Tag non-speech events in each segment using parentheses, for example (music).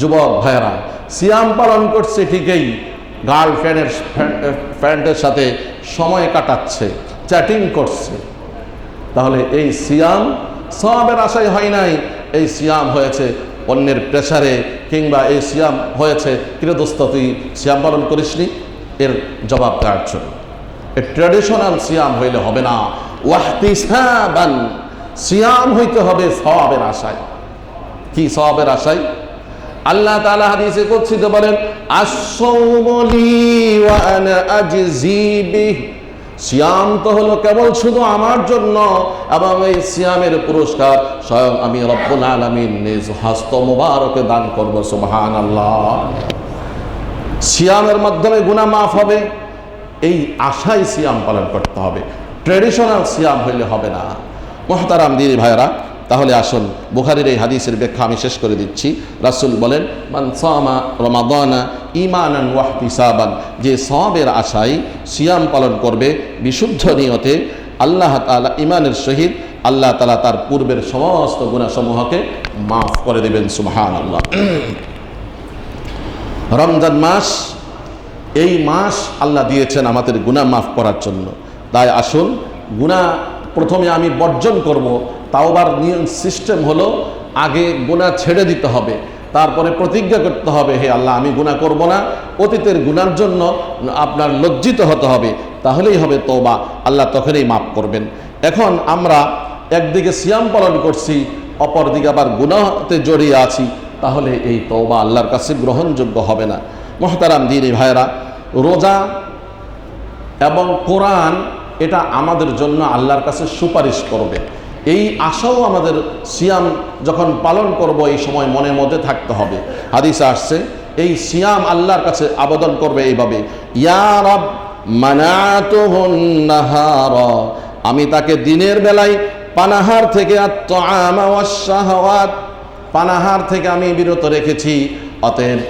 যুবক ভাইয়েরা, সিয়াম পালন করছে ঠিকই, গার্লফ্রেন্ডের ফ্রেন্ডের সাথে সময় কাটাচ্ছে, চ্যাটিং করছে। তাহলে এই সিয়াম সবের আশায় হয় নাই, এই সিয়াম হয়েছে অন্যের প্রেসারে কিংবা এই সিয়াম হয়েছে কিরে তুই সিয়াম পালন করিসনি? এর জবাব দেওয়ার জন্য। এর ট্র্যাডিশনাল সিয়াম হইলে হবে না, ওয়াহতিসাবান, সিয়াম হইতে হবে সবের আশায়। কি সবের আশায়? আল্লাহ তাআলা হাদিসে কুদসিতে বলেন আস-সাওমুলি সিয়াম তো হলো কেবল শুধু আমার জন্য, এবং এই সিয়ামের পুরস্কার স্বয়ং আমি রব্বুল আলামিন নিজ হস্ত মুবারকে দান করব, সুবহানাল্লাহ। সিয়ামের মাধ্যমে গুনাহ মাফ হবে, এই আশায় সিয়াম পালন করতে হবে। ট্রেডিশনাল সিয়াম হইলে হবে না। মোহতারাম দিদি ভাইরা তাহলে আসুন, বুখারির এই হাদিসের ব্যাখ্যা আমি শেষ করে দিচ্ছি। রাসুল বলেন, মান সামা রমাদানা ইমানান ওয়াহতিসাবান যে সবের আশায় সিয়াম পালন করবে বিশুদ্ধ নিয়তে আল্লাহ তালা ইমানের সহিত আল্লাহ তালা তার পূর্বের সমস্ত গুণাসমূহকে মাফ করে দেবেন সুবহান আল্লাহ রমজান মাস, এই মাস আল্লাহ দিয়েছেন আমাদের গুনাহ মাফ করার জন্য। তাই আসুন, গুনাহ প্রথমে আমি বর্জন করব তাওবার নিয়ম সিস্টেম হলো আগে গুনাহ ছেড়ে দিতে হবে, তারপরে প্রতিজ্ঞা করতে হবে, হে আল্লাহ, আমি গুনাহ করব না, অতীতের গুনার জন্য আপনার লজ্জিত হতে হবে, তাহলেই হবে তওবা, আল্লাহ তখনই মাফ করবেন। এখন আমরা একদিকে সিয়াম পালন করছি, অপরদিকে আবার গুনাহতে জড়িয়ে আছি, তাহলে এই তওবা আল্লাহর কাছে গ্রহণযোগ্য হবে না। মহতারাম দিনী ভাইরা রোজা এবং কোরআন এটা আমাদের জন্য আল্লাহর কাছে সুপারিশ করবে। এই আশাও আমাদের সিয়াম যখন পালন করব, এই সময় মনের মধ্যে থাকতে হবে। হাদিসে আসছে, এই সিয়াম আল্লাহর কাছে আবেদন করবে এইভাবে, ইয়া রব, মানাতুহুন আমি তাকে দিনের বেলায় পানাহার থেকে পানাহার থেকে আমি বিরত রেখেছি। অতএব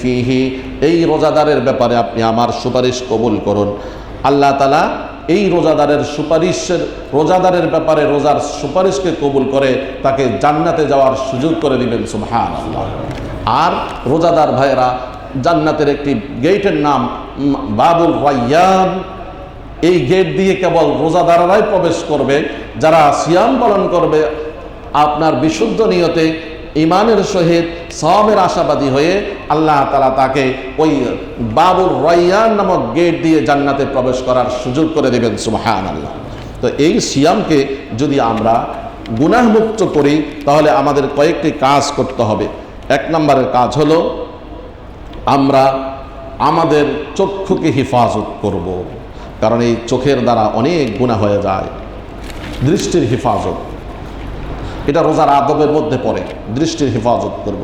ফিহি, এই রোজাদারের ব্যাপারে আপনি আমার সুপারিশ কবুল করুন। আল্লাহ তালা এই রোজাদারের সুপারিশের, রোজাদারের ব্যাপারে রোজার সুপারিশকে কবুল করে তাকে জান্নাতে যাওয়ার সুযোগ করে দিবেন সুবহান আর রোজাদার ভাইয়েরা, জান্নাতের একটি গেটের নাম বাবুল রাইয়ান এই গেট দিয়ে কেবল রোজাদাররাই প্রবেশ করবে, যারা সিয়াম পালন করবে, আপনার বিশুদ্ধ নিয়তে ইমানের সহিত সবের আশাবাদী হয়ে আল্লাহ তালা তাকে ওই বাবুর রয়ান নামক গেট দিয়ে জান্নাতে প্রবেশ করার সুযোগ করে দেবেন সুবহান আল্লাহ তো এই সিয়ামকে যদি আমরা গুনাহমুক্ত করি, তাহলে আমাদের কয়েকটি কাজ করতে হবে। এক নম্বরের কাজ হলো, আমরা আমাদের চক্ষুকে হেফাজত করব। কারণ এই চোখের দ্বারা অনেক গুণা হয়ে যায়, দৃষ্টির হেফাজত। এটা রোজার আদবের মধ্যে পড়ে, দৃষ্টির হেফাজত করব।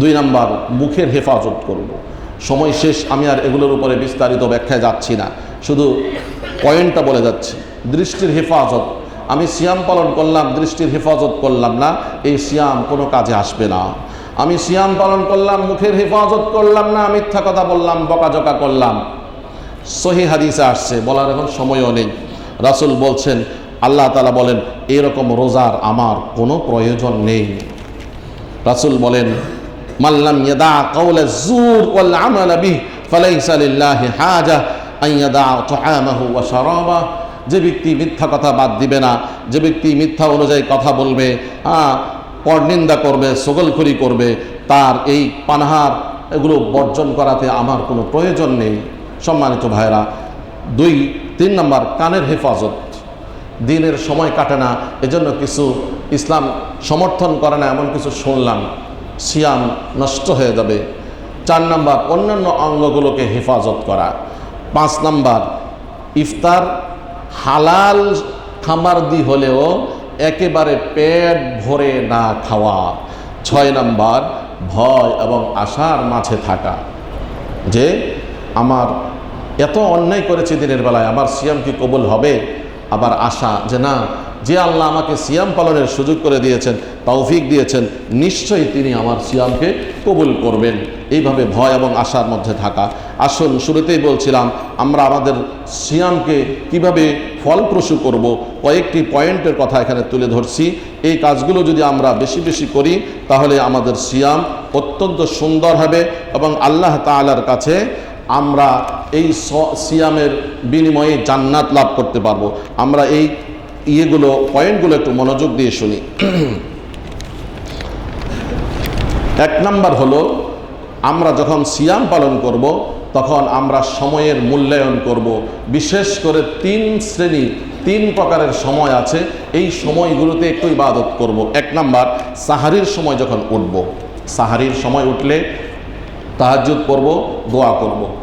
দুই নাম্বার, মুখের হেফাজত করব। সময় শেষ, আমি আর এগুলোর উপরে বিস্তারিত ব্যাখ্যায় যাচ্ছি না। শুধু পয়েন্টটা বলে যাচ্ছি, দৃষ্টির হেফাজত। আমি সিয়াম পালন করলাম, দৃষ্টির হেফাজত করলাম না, এই সিয়াম কোনো কাজে আসবে না। আমি সিয়াম পালন করলাম, মুখের হেফাজত করলাম না, মিথ্যা কথা বললাম, বকাঝকা করলাম। সহি হাদিসে আসছে, বলার এখন সময়ও নেই। রাসুল বলছেন আল্লাহ তালা বলেন, এরকম রোজার আমার কোনো প্রয়োজন নেই। রাসুল বলেন মাল্লাম ইয়াদা কাউলা জুর ওয়াল আমালা বিহ ফালাইসা লিল্লাহি হাজা তুআমাহু ওয়া শারাবা। যে ব্যক্তি মিথ্যা কথা বাদ দিবে না, যে ব্যক্তি মিথ্যা অনুযায়ী কথা বলবে হ্যাঁ পরনিন্দা করবে সগলখুরি করবে, তার এই পানহার এগুলো বর্জন করাতে আমার কোনো প্রয়োজন নেই। সম্মানিত ভাইরা দুই, তিন নম্বর, কানের হেফাজত। দিনের সময় কাটে না, এজন্য কিছু ইসলাম সমর্থন করে না, এমন কিছু শুনলাম। সিয়াম নষ্ট হয়ে যাবে। চার নাম্বার, অন্যান্য অঙ্গগুলোকে হেফাজত করা। পাঁচ নাম্বার, ইফতার হালাল খাবার দি হলেও একেবারে পেট ভরে না খাওয়া। ছয় নাম্বার, ভয় এবং আশার মাঝে থাকা। যে, আমার এত অন্যায় করেছে দিনের বেলায়, আমার সিয়াম কি কবুল হবে? আবার আশা যে না, যে আল্লাহ আমাকে সিয়াম পালনের সুযোগ করে দিয়েছেন, তৌফিক দিয়েছেন, নিশ্চয়ই তিনি আমার সিয়ামকে কবুল করবেন। এইভাবে ভয় এবং আশার মধ্যে থাকা। আসুন, শুরুতেই বলছিলাম, আমরা আমাদের সিয়ামকে কীভাবে ফলপ্রসূ করব, কয়েকটি পয়েন্টের কথা এখানে তুলে ধরছি। এই কাজগুলো যদি আমরা বেশি বেশি করি, তাহলে আমাদের সিয়াম অত্যন্ত সুন্দর হবে এবং আল্লাহ তাআলার কাছে আমরা এই সিয়ামের বিনিময়ে জান্নাত লাভ করতে পারব। আমরা এই ইয়েগুলো, পয়েন্টগুলো একটু মনোযোগ দিয়ে শুনি। (clears throat) এক নাম্বার হলো, আমরা যখন সিয়াম পালন করব, তখন আমরা সময়ের মূল্যায়ন করব। বিশেষ করে তিন শ্রেণি, তিন প্রকারের সময় আছে। এই সময়গুলোতে একটু ইবাদত করব। এক নাম্বার, সাহারির সময় যখন উঠব। সাহারির সময় উঠলে তাহাজ্জুদ করব দোয়া করব।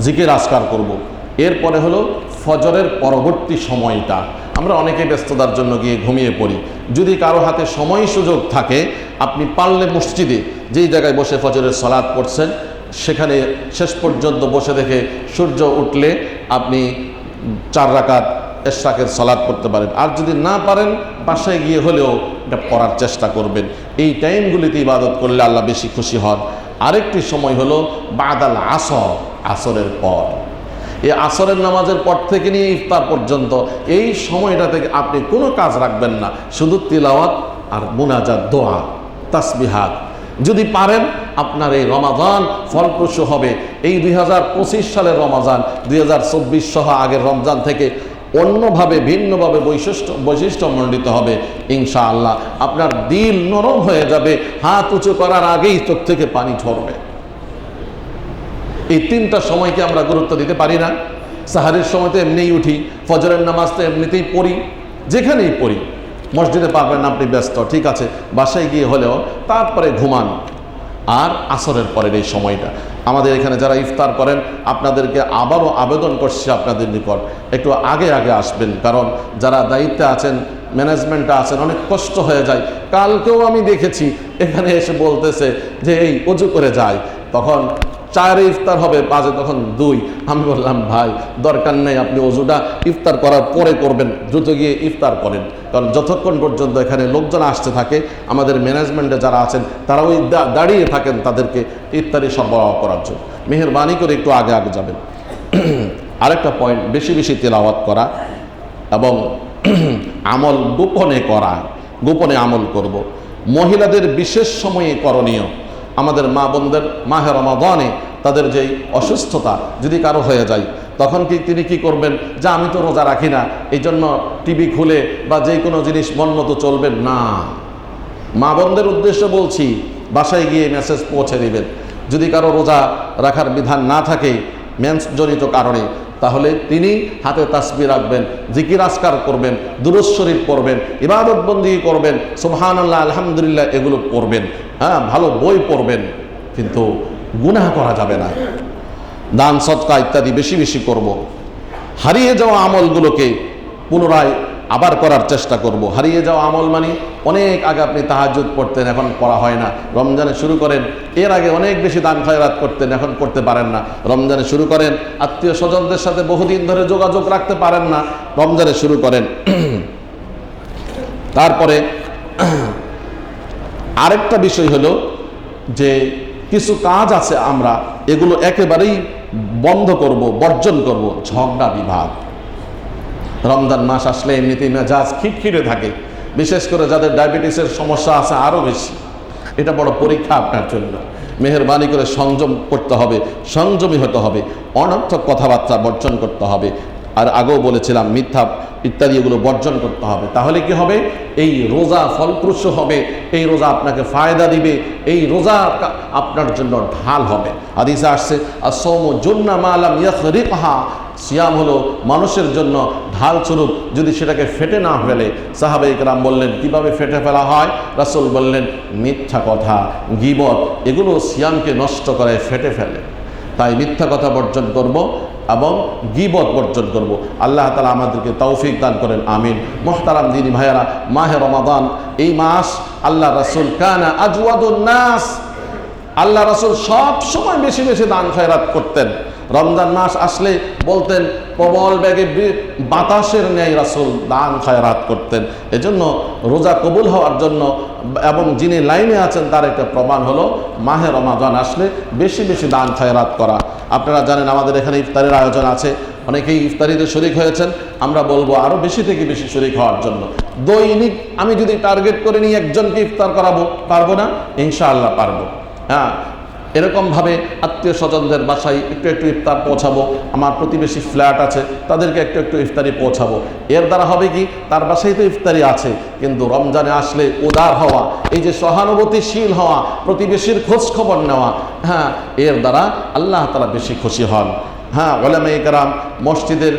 জিকির আসকার করব। এরপরে হলো ফজরের পরবর্তী সময়টা। আমরা অনেকে ব্যস্ততার জন্য গিয়ে ঘুমিয়ে পড়ি। যদি কারও হাতে সময় সুযোগ থাকে, আপনি পারলে মসজিদে যেই জায়গায় বসে ফজরের সলাদ করছেন সেখানে শেষ পর্যন্ত বসে দেখে সূর্য উঠলে আপনি চার রাকাত এশরাকের সলাদ করতে পারেন। আর যদি না পারেন, বাসায় গিয়ে হলেও এটা পড়ার চেষ্টা করবেন। এই টাইমগুলিতে ইবাদত করলে আল্লাহ বেশি খুশি হন। আরেকটি সময় হলো বাদাল আসর। আসরের পর। এই আসরের নামাজের পর থেকে নিয়ে ইফতার পর্যন্ত এই সময়টা থেকে আপনি কোনো কাজ রাখবেন না, শুধু তিলাওয়াত আর মুনাজাত, দোয়া, তাসবিহাত। যদি পারেন, আপনার এই রমাজান ফলপ্রসূ হবে। এই দুই হাজার পঁচিশ সালের রমাজান, দুই হাজার চব্বিশ সহ আগের রমজান থেকে অন্যভাবে, ভিন্নভাবে বৈশিষ্ট্য বৈশিষ্ট্যমণ্ডিত হবে, ইনশাআল্লাহ। আপনার দিল নরম হয়ে যাবে, হাত উঁচু করার আগেই চোখ থেকে পানি ঝরবে। এই তিনটা সময়কে আমরা গুরুত্ব দিতে পারি না। সাহারির সময় তো এমনিই উঠি, ফজরের নামাজ তো এমনিতেই পড়ি, যেখানেই পড়ি। মসজিদে পারবেন আপনি ব্যস্ত, ঠিক আছে। বাসায় গিয়ে হলেও তারপরে ঘুমান। আর আসরের পরের এই সময়টা। আমাদের এখানে যারা ইফতার করেন, আপনাদেরকে আবারও আবেদন করছি আপনাদের নিকট। একটু আগে আগে আসবেন, কারণ যারা দায়িত্বে আছেন ম্যানেজমেন্টে আছেন, অনেক কষ্ট হয়ে যায়। কালকেও আমি দেখেছি, এখানে এসে বলতেছে যে, এই, অজু করে যায়। তখন চারে ইফতার হবে পাঁচে তখন দুই। আমি বললাম, ভাই, দরকার নেই আপনি অজুটা ইফতার করার পরে করবেন, দ্রুত গিয়ে ইফতার করেন। কারণ যতক্ষণ পর্যন্ত এখানে লোকজন আসতে থাকে, আমাদের ম্যানেজমেন্টে যারা আছেন, তারা ওই দাঁড়িয়ে থাকেন তাদেরকে ইফতারি সরবরাহ করার জন্য। মেহরবানি করে একটু আগে আগে যাবেন। (clears throat) আরেকটা পয়েন্ট বেশি বেশি তেলাওয়াত করা এবং (clears throat) আমল গোপনে করা, গোপনে আমল করব। মহিলাদের বিশেষ সময়ে করণীয় আমাদের মা বোনদের মাহে রমাদানে তাদের যেই অসুস্থতা যদি কারও হয়ে যায়, তখন কি তিনি কি করবেন? যে আমি তো রোজা রাখি না এই জন্য টিভি খুলে বা যে কোনো জিনিস মন মতো চলবেন না। মা বোনদের উদ্দেশ্য বলছি, বাসায় গিয়ে মেসেজ পৌঁছে দিবেন। যদি কারও রোজা রাখার বিধান না থাকে মেন্সজনিত কারণে, তাহলে তিনি হাতে তাসবি রাখবেন, জিকির আসকার করবেন দুরুজ শরীফ পড়বেন ইবাদতবন্দি করবেন সুবহান আল্লাহ আলহামদুলিল্লাহ এগুলো করবেন হ্যাঁ ভালো বই পড়বেন, কিন্তু গুনাহ করা যাবে না দান, সৎকা ইত্যাদি বেশি বেশি করব। হারিয়ে যাওয়া আমলগুলোকে পুনরায় আবার করার চেষ্টা করব। হারিয়ে যাওয়া আমল মানে অনেক আগে আপনি তাহাজুদ পড়তেন, এখন পড়া হয় না। রমজানে শুরু করেন, এর আগে অনেক বেশি দান খয়রাত করতেন, এখন করতে পারেন না। রমজানে শুরু করেন, আত্মীয় স্বজনদের সাথে বহুদিন ধরে যোগাযোগ রাখতে পারেন না। রমজানে শুরু করেন। তারপরে আরেকটা বিষয় হলো যে কিছু কাজ আছে আমরা, এগুলো একেবারেই বন্ধ করব, বর্জন করব, ঝগড়া বিভাগ রমজান মাস আসলে এমনিতেই মেজাজ খিটখিটে থাকে। বিশেষ করে যাদের ডায়াবেটিসের সমস্যা আছে আরও বেশি। এটা বড় পরীক্ষা আপনার জন্য। মেহরবানি করে সংযম করতে হবে, সংযমী হতে হবে, অনর্থক কথাবার্তা বর্জন করতে হবে। আর আগেও বলেছিলাম মিথ্যা ইত্যাদি এগুলো বর্জন করতে হবে। তাহলে কি হবে? এই রোজা ফলপ্রসূ হবে, এই রোজা আপনাকে ফায়দা দিবে, এই রোজা আপনার জন্য ঢাল হবে। আদিসা আসছে আসম জন্না মালাম ইয়াখরিকহা সিয়াম হলো মানুষের জন্য ঢাল স্বরূপ, যদি সেটাকে ফেটে না ফেলে। সাহাবে ইকরাম বললেন, কীভাবে ফেটে ফেলা হয়? রাসূল বললেন, মিথ্যা কথা, গিবত, এগুলো সিয়ামকে নষ্ট করে ফেটে ফেলে। তাই মিথ্যা কথা বর্জন করব এবং গিবত বর্জন করব। আল্লাহ তালা আমাদেরকে তৌফিক দান করেন, আমিন। মোহতারাম দিনী ভাইয়ারা, মাহে রমাদান, এই মাস আল্লাহ রাসুল কানা আজওয়াদুন নাস। আল্লাহ রাসুল সব সময় বেশি বেশি দান খয়রাত করতেন। রমজান মাস আসলে বলতেন, প্রবল ব্যাগে বাতাসের ন্যায় রাসুল দান খয়রাত করতেন। এজন্য রোজা কবুল হওয়ার জন্য এবং যিনি লাইনে আছেন, তার একটা প্রমাণ হলো, মাহে রমাজান আসলে বেশি বেশি দান খয়রাত করা। আপনারা জানেন, আমাদের এখানে ইফতারের আয়োজন আছে। অনেকেই ইফতারিতে শরিক হয়েছেন। আমরা বলব আরও বেশি থেকে বেশি শরিক হওয়ার জন্য। দৈনিক আমি যদি টার্গেট করে নিই, একজনকে ইফতার করাবো, পারব না? ইনশাআল্লাহ পারব। হ্যাঁ এরকমভাবে আত্মীয় স্বজনদের বাসায় একটু একটু ইফতার পৌঁছাবো, আমার প্রতিবেশী ফ্ল্যাট আছে, তাদেরকে একটু একটু ইফতারি পৌঁছাবো। এর দ্বারা হবে কি? তার বাসায় তো ইফতারি আছে, কিন্তু রমজানে আসলে উদার হওয়া, এই যে সহানুভূতিশীল হওয়া, প্রতিবেশীর খোঁজ খবর নেওয়া হ্যাঁ এর দ্বারা আল্লাহ তালা বেশি খুশি হন। হ্যাঁ ওলামে কারাম, মসজিদের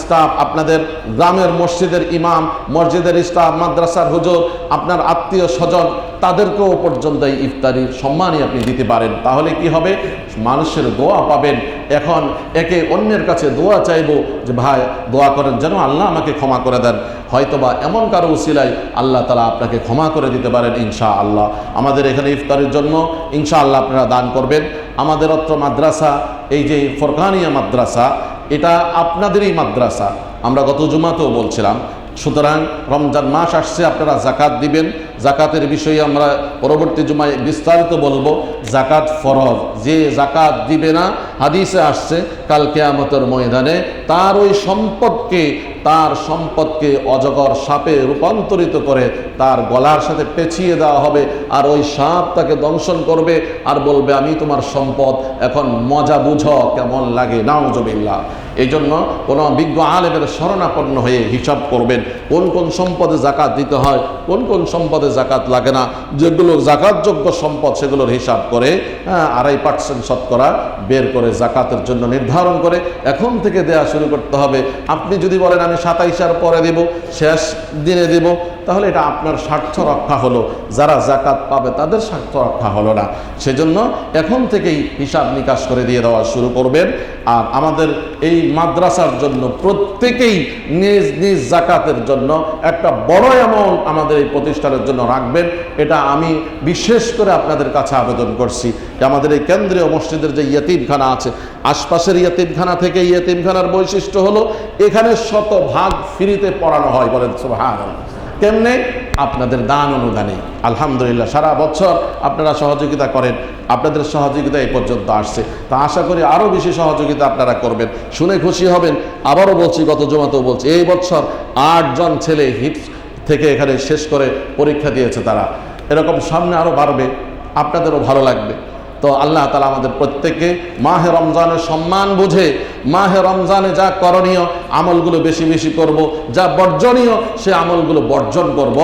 স্টাফ, আপনাদের গ্রামের মসজিদের ইমাম, মসজিদের স্টাফ, মাদ্রাসার হুজুর, আপনার আত্মীয় স্বজন তাদেরকেও পর্যন্ত এই ইফতারির সম্মানই আপনি দিতে পারেন। তাহলে কি হবে? মানুষের দোয়া পাবেন। এখন একে অন্যের কাছে দোয়া চাইব যে, ভাই, দোয়া করেন যেন আল্লাহ আমাকে ক্ষমা করে দেন। হয়তোবা এমন কারও উসিলাই আল্লাহ তালা আপনাকে ক্ষমা করে দিতে পারেন ইনশা আল্লাহ আমাদের এখানে ইফতারের জন্য ইনশা আল্লাহ আপনারা দান করবেন। আমাদের অত্র মাদ্রাসা, এই যে ফরকানিয়া মাদ্রাসা, এটা আপনাদেরই মাদ্রাসা। আমরা গত জুমাতেও বলছিলাম সুতরাং রমজান মাস আসছে, আপনারা জাকাত দিবেন। জাকাতের বিষয়ে আমরা পরবর্তী জুমায় বিস্তারিত বলব। জাকাত ফরজ, যে জাকাত দিবে না, হাদিসে আসছে, কাল কেয়ামতের ময়দানে তার ওই সম্পদকে, তার সম্পদকে অজগর সাপে রূপান্তরিত করে তার গলার সাথে পেঁচিয়ে দেওয়া হবে আর ওই সাপ তাকে দংশন করবে আর বলবে, আমি তোমার সম্পদ, এখন মজা বুঝ, কেমন লাগে নাউজবিল্লা এই জন্য কোনো বিজ্ঞ আলেমের শরণাপন্ন হয়ে হিসাব করবেন কোন কোন সম্পদে জাকাত দিতে হয় কোন কোন সম্পদে জাকাত লাগে না যেগুলো জাকাতযোগ্য সম্পদ সেগুলোর হিসাব করে হ্যাঁ, আড়াই পার্সেন্ট শতকরা বের করে জাকাতের জন্য নির্ধারণ করে এখন থেকে দেয়া শুরু করতে হবে। আপনি যদি বলেন আমি সাতাইশার পরে দেব শেষ দিনে দেব তাহলে এটা আপনার স্বার্থ রক্ষা হলো। যারা জাকাত পাবে তাদের স্বার্থ রক্ষা হলো না। সেজন্য এখন থেকেই হিসাব নিকাশ করে দিয়ে দেওয়া শুরু করবেন। আর আমাদের এই মাদ্রাসার জন্য প্রত্যেকেই নিজ নিজ জাকাতের জন্য একটা বড় অ্যামাউন্ট আমাদের এই প্রতিষ্ঠানের জন্য রাখবেন। এটা আমি বিশেষ করে আপনাদের কাছে আবেদন করছি যে আমাদের এই কেন্দ্রীয় মসজিদের যে ইয়েতিমখানা আছে, আশপাশের ইয়েতিমখানা থেকে ইয়েতিমখানার বৈশিষ্ট্য হলো এখানে শত ভাগ ফ্রিতে পড়ানো হয় বলেন, সুবহানাল্লাহ। কেমনে? আপনাদের দান অনুদানে। আলহামদুলিল্লাহ, সারা বছর আপনারা সহযোগিতা করেন। আপনাদের সহযোগিতা এই পর্যন্ত আসছে। তা আশা করি আরও বেশি সহযোগিতা আপনারা করবেন। শুনে খুশি হবেন। আবারও বলছি, গত জমাতেও বলছি, এই বছর আটজন ছেলে হিট থেকে এখানে শেষ করে পরীক্ষা দিয়েছে তারা। এরকম সামনে আরও বাড়বে। আপনাদেরও ভালো লাগবে। তো আল্লাহ তালা আমাদের প্রত্যেককে মাহে রমজানের সম্মান বুঝে, মাহে রমজানে যা করণীয় আমলগুলো বেশি বেশি করব, যা বর্জনীয় সে আমলগুলো বর্জন করব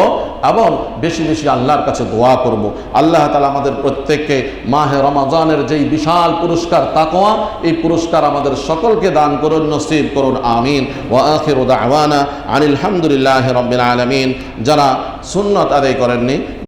এবং বেশি বেশি আল্লাহর কাছে দোয়া করব। আল্লাহ তালা আমাদের প্রত্যেককে মাহে রমজানের যেই বিশাল পুরস্কার তাকোয়া এই পুরস্কার আমাদের সকলকে দান করুন, নসিব করুন, আমিন। ও আখির আওয়ানা আনিল হামদুলিল্লাহ রবিন আলমিন। যারা সুন্নত আদায় করেননি